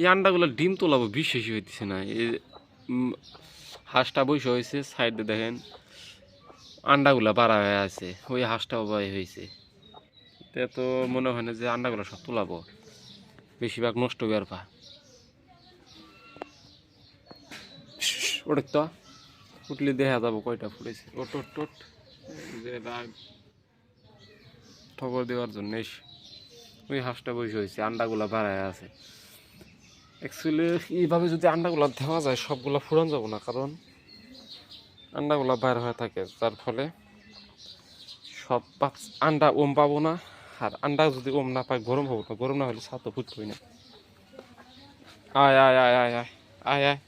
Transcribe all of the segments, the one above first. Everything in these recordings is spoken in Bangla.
এই আন্ডাগুলো ডিম তোলাবো বিশ্বাসই হইতেছে না। এই হাঁসটা বসে হয়েছে সাইডে দেখেন আন্ডাগুলা বাড়া হয়ে আছে, ওই হাঁসটাও বাই হয়েছে তে তো মনে হয় না যে আন্ডাগুলো সব তোলাবো, বেশিরভাগ নষ্ট হয়ে পা। ওটা তো উঠলে দেখা যাব কয়টা ফুটেছে। ওট ওট এই যে ঠকর দেওয়ার জন্য ওই হাঁসটা বসে হয়েছে আন্ডাগুলা বাড়ায় আছে। অ্যাকচুয়ালি এইভাবে যদি আন্ডাগুলা দেওয়া যায়, সবগুলা ফুরান যাব না, কারণ আন্ডাগুলা বাইর হয়ে থাকে। যার ফলে সব আন্ডা ওম পাবো না, আর আন্ডা যদি ওম না পাই গরম হব না। গরম না হলে ছাতো ফুটবই না। আয় আয় আয় আয় আয় আয় আয়।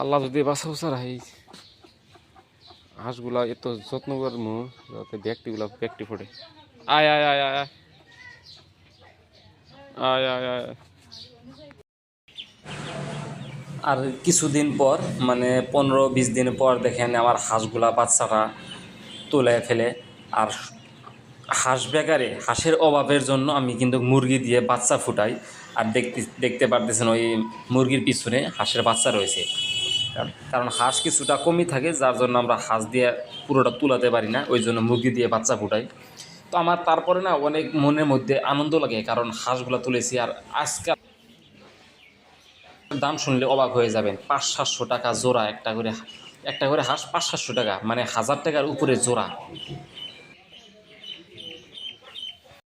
আল্লাহ যদি বাসা উসা রাখি, হাঁসগুলা এত যত্ন করব যাতে ব্যক্তিগুলা ব্যক্তি ফোটে। Ay, ay, ay, ay. Ay, ay, ay. আর কিছুদিন পর মানে পনেরো বিশ দিন পর দেখেন আমার হাঁসগুলা বাচ্চারা তুলে ফেলে আর হাঁস বেকারে হাঁসের অভাবের জন্য আমি কিন্তু মুরগি দিয়ে বাচ্চা ফুটাই আর দেখতে দেখতে পারতেছেন ওই মুরগির পিছনে হাঁসের বাচ্চা রয়েছে কারণ হাঁস কিছুটা কমই থাকে যার জন্য আমরা হাঁস দিয়ে পুরোটা তুলাতে পারি না ওই জন্য মুরগি দিয়ে বাচ্চা ফুটাই তো আমার তারপরে না অনেক মনের মধ্যে আনন্দ লাগে, কারণ হাঁসগুলো তুলেছি আর আজকাল দাম শুনলে অবাক হয়ে যাবেন। পাঁচ সাতশো টাকা জোড়া একটা করে একটা করে হাঁস পাঁচ সাতশো টাকা মানে হাজার টাকার উপরে জোড়া।